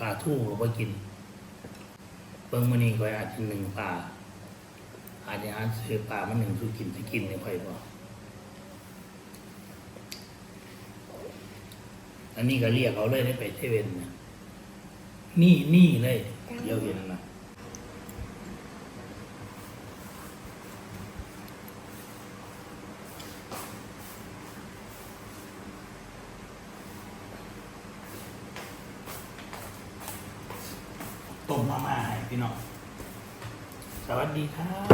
ปลาทูก็บ่กินเบิ่งมื้อนี้ข่อยอาจจะหนึ่งปลาอาจจะหาซื้อปลามาหนึ่งสู่กินสิกินนี่ข่อยบ่อันนี้ก็เรียกเอาเลยได้ไปเทเว่นนะนี่นี่เลยเดี๋ยวเห็นนะต้มมาม่าให้ พี่น้อง สวัสดีครับ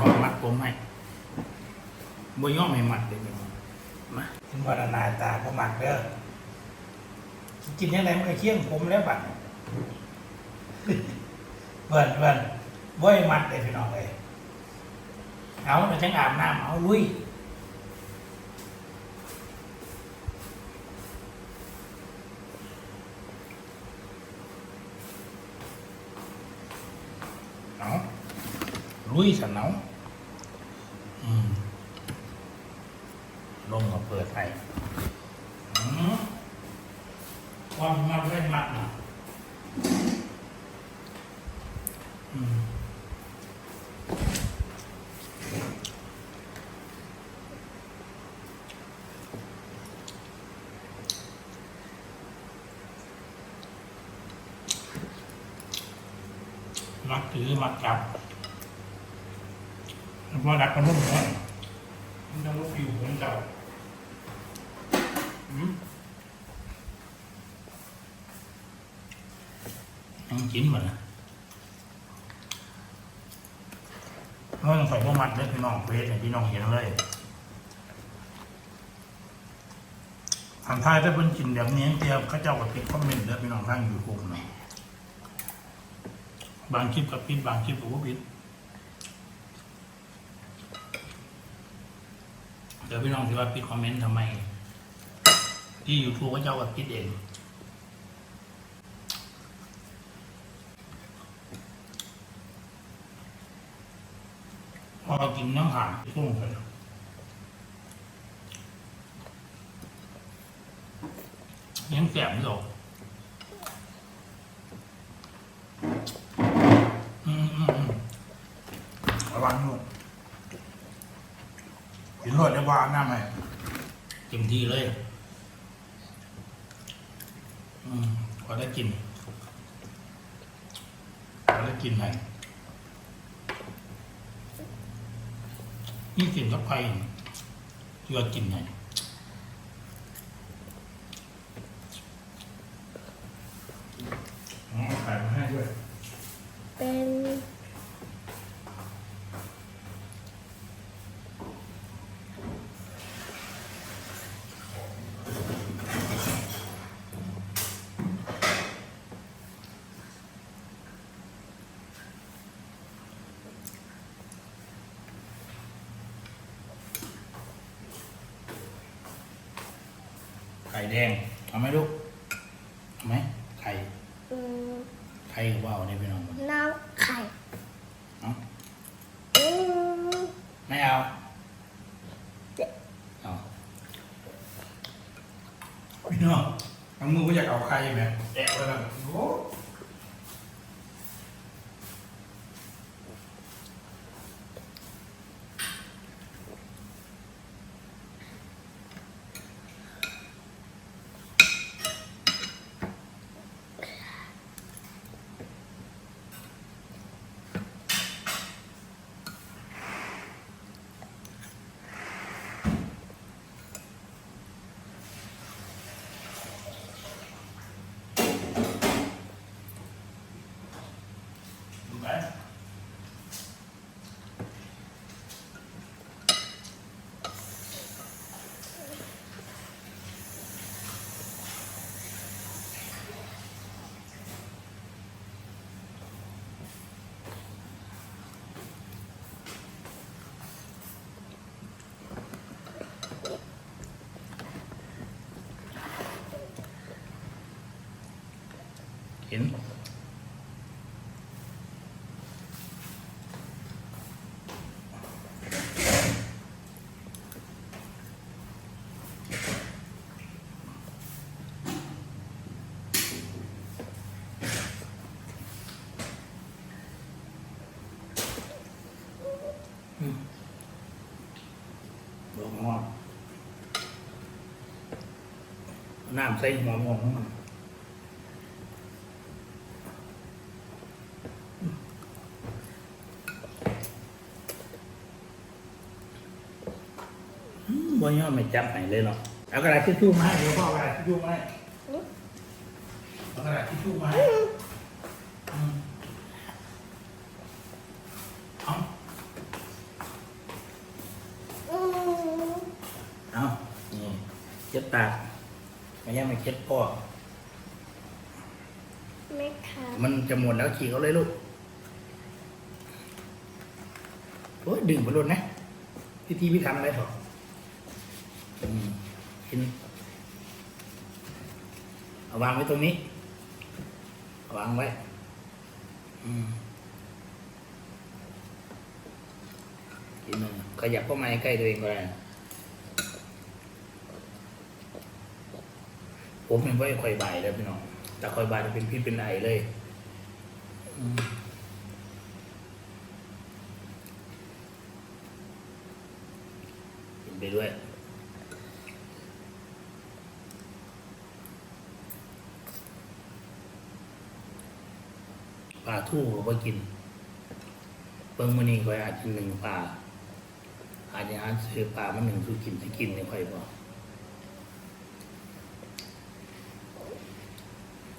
ขอมัดผมให้บ่ย่อมให้มัดเลยพี่น้องมาถึงว่าหน้าตาก็มัดเด้อกินยังไงมันก็เคี่ยงผมแล้วบัดเบิ่นเบิ่นบ่ให้มัดเลยพี่น้องเลยเอาเราจังอาบน้ำเอาลุย ลุยสันเอาอืมลงมาเปิดไฟอืมความมัดไว้มัดนะอืมมัดถือมัดจับ วพอดักกระนุ่มหน่อยมันจะลุกอยู่ผมเจ้าอืมต้องกินหมดนะเมื่อใส่พวกมัดเลยพี่น้องเวทให้พี่น้องเห็นเลยทางไทยถ้าเพิ่นกินแบบนี้เดียวเขาเจ้ากับปิดคอมเมนต์เด้อพี่น้องทางยูทูบนะบางคลิปกับปิดบางคลิปกับว่าปิด เดี๋ยวพี่น้องที่ว่าปิดคอมเมนต์ทำไม ที่ยูทูบก็เจ้ากับปิดเองพอกินน้ำหางพุ่งไปยังแสบไม่อกอืมอืมอืมระวังลูก กินรวดได้ว่าน้ำให้เต็มที่เลย อืมพอได้กินพอได้กินให้นี่กินกับไผ่ที่ว่ากินให้อ๋อไข่มาให้ด้วย เป็น ไข่ แดงเอาไหมลูกเอาไหมไข่อืมไข่ว่าวนี่พี่น้องน้ำไข่เอาอืมไม่เอาเอาพี่น้องทางมือก็อยากเอาไข่ไหมแอะไว้แล้ว chỉnh Đồ ngon Nam xanh ngon ngon? บ่ยอมไม่จับไหนเลยเนาะเอากระดาษทิชชู่มาให้เดี๋ยวพ่เอากระดาษทิชชู่มาให้เอากระดาษทิชชู่มาให้อืมเอาอืมเอานี่เช็ดปากไม่ยังไม่เช็ดพ่อไม่ค่ะมันจะหมดแล้วขี่เขาเลยลูกโอ้ยดึงไปรุ่นนะพิธีพิธันอะไรเถอะ อืมเห็นเอาวางไว้ตรงนี้าวางไว้กินหนึ่งขยับเข้ามาใกล้ตัวเองก็ได้ผมเป็นไว้คอยบ่ายเลยพี่น้อง แต่คอยบ่ายจะเป็นพิษเป็นไอเลยอืมกินไปด้วย ปลาทู่ก็บ่กินเบิ่งมื้อนี้ข่อยอาจจะหนึ่งปลาอาจจะหาซื้อปลามาหนึ่งสู่กินสิกินนี่ข่อยบ่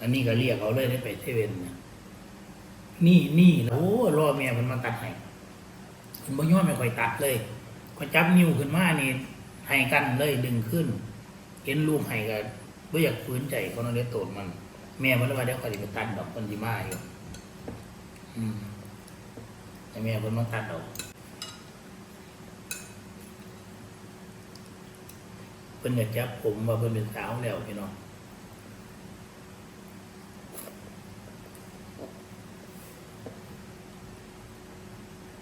อันนี้ก็เรียกเขาเลยได้ไปเทเวนนะนี่นี่โอ้รอแม่มันมาตัดให้มันบ่ยอมไม่ค่อยตัดเลยก็จับนิ้วขึ้นมานี่ให้กันเลยดึงขึ้นเห็นลูกให้ก็บ่อยากฝืนใจเขาเนาะเลยโตดมัน แม่มันเลยว่าเดี๋ยวข่อยสิไปตัดดอกมันสิมาอยู่อืม แต่แม่เพิ่นมาตัดดอกเพิ่นอยากจับผมว่าเพิ่นเป็นสาวแล้วพี่น้อง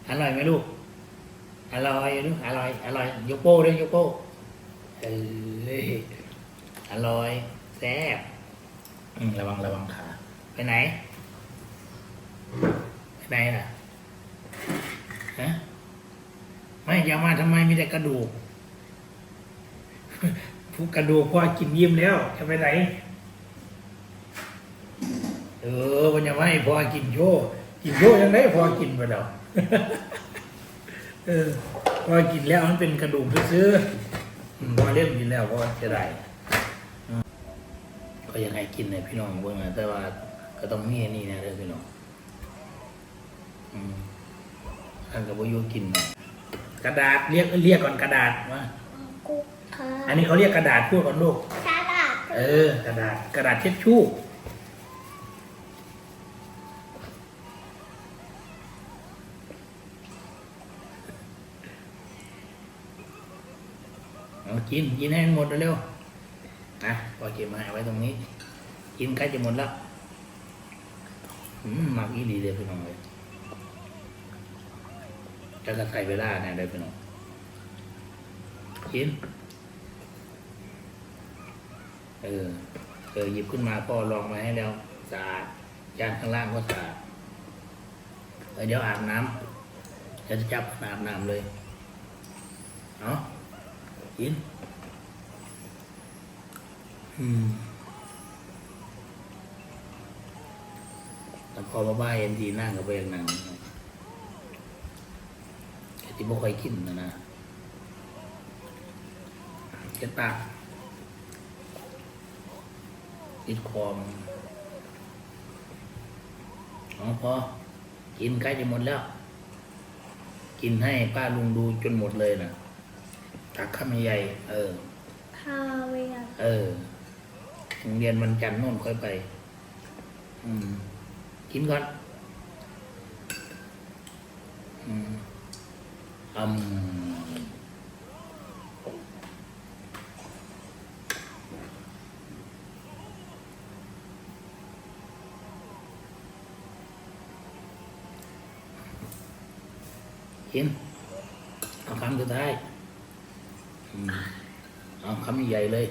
อร่อยไหมลูก อร่อยลูกอร่อย อร่อยยกโป้ด้วยยกโป้เอ้ยอร่อย แซ่บอืมระวังระวังขา ไปไหน ไหนล่ะฮะไม่อยามาทำไมมีแต่กระดูกผู้กระดูกพ่อกินยิ้มแล้วจะไปไหน เออมันยังไม่พอกินโชว์กินโชว์ยังไงพอกินไปแล้วเออพอกินแล้วมันเป็นกระดูกซื้อๆอืมพอเล่มกินแล้วก็จะได้ก็ยังให้กินเลยพี่น้องเบิ่งนะแต่ว่าก็ต้องมีนนี้นะเด้อพี่น้อง อืมท่านกับวายุกินหน่อยกระดาษเรียกเรียกก่อนกระดาษว่ากุ๊กค่ะอันนี้เขาเรียกกระดาษพูดก่อนลูกสลัดเออ กระดาษกระดาษเช็ดชู่เอากินกินให้หมดเร็วๆนะพอเก็บมาไว้ตรงนี้ กินใกล้จะหมดแล้วอืมหมักอีดีเลยพี่น้องเลย จะกระใส่เวลาเนี่ยได้พี่น้องกินเออเออหยิบขึ้นมาพ่อลองมาให้แล้วสะอาดจานข้างล่างก็สะอาดเออเดี๋ยวอาบน้ำจะจับอาบน้ำเลยเนาะกินอืมแต่พอมาบ้านเอ็นทีนั่งกับเบงนั่งแค่ ที่บ่ค่อยกินนะนะเช็ดปากติดคอมอ๋อพอกินใกล้จะหมดแล้ว กินให้ป้าลุงดูจนหมดเลยนะตักข้ามใหญ่ๆเออ ข้าวเวียนเออโรงเรียนวันจันทร์โน่นค่อยไป อืม กินก่อน อืม อืมกินเอาคำสุดท้ายเอาคำใหญ่เลย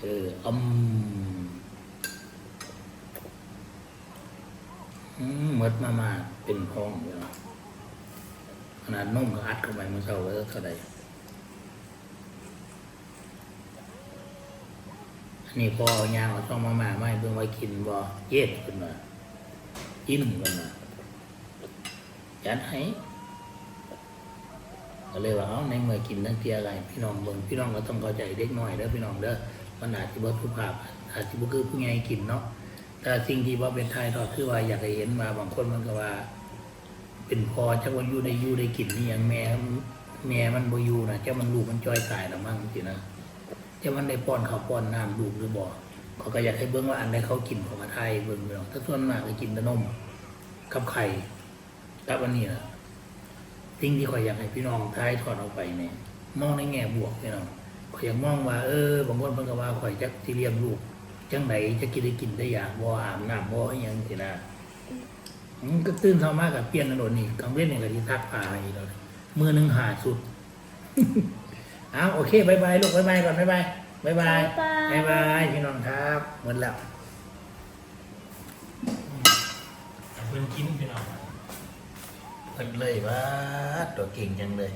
เอออมอืมหมดมามาเป็นห้องเลย นะขนาดนุ่มก็อัดเข้าไปมื่อเช้าก็เท่าไหร่อันนี้พอยางเอาช่องมามาไม่เพิ่งไว้กินบ่เย็ดขึ้นมากินขึ้นมายัดให้ก็เลยว่าเอาในเมื่อกินทั้งเทียอะไรพี่น้องเบิ่งพี่น้องก็ต้องเข้าใจเด็กน้อยเด้อพี่น้องเด้อมันอาจจะบ่สุภาพอาจจะบ่คือผู้ใหญ่กินเนาะแต่สิ่งที่ว่าเป็นไทยทอดคือว่าอยากให้เห็นมาบางคนมันก็ว่า เป็นพอจักว่าอยู่ได้อยู่ได้กินนี่อย่างแม่แม่มันบ่อยู่นะเจ้ามันลูกมันจอยตายล้วมั้งสินะเจะมันได้ป้อนข้าวป้อนน้ำลูกหรือบ่เขาก็อยากให้เบิ่งว่าอันใดเขากินของมาไทยเบิ่งเนาะถ้าส่วนมากก็กินแต่นมกับไข่กับอันนี้นะสิ่งที่ข่อยอยากให้พี่น้องท้ายทอดออกไปเนี่ยมองในแง่บวกพี่น้องข่อยอยากมองว่าเออบางคนเพิ่นก็ว่าข่อยจักสิเลี้ยงลูกจังไหนจะกินได้กินได้อยากบ่อาบน้ำบ่อิหยังสินะ อืมก็ตื่นเช้ามากับเปลี่ยนถนนนี่กลางเว้นนี่ก็สิทักผ้าให้แล้วมือหนึงหาสุดเอาโอเคบายบายลูกบายบายก่อนบายบายบายบายบายบายพี่น้องครับหมดแล้วเพิ่นกินพี่น้องเพิ่นเลยว่าตัวเก่งจังเลย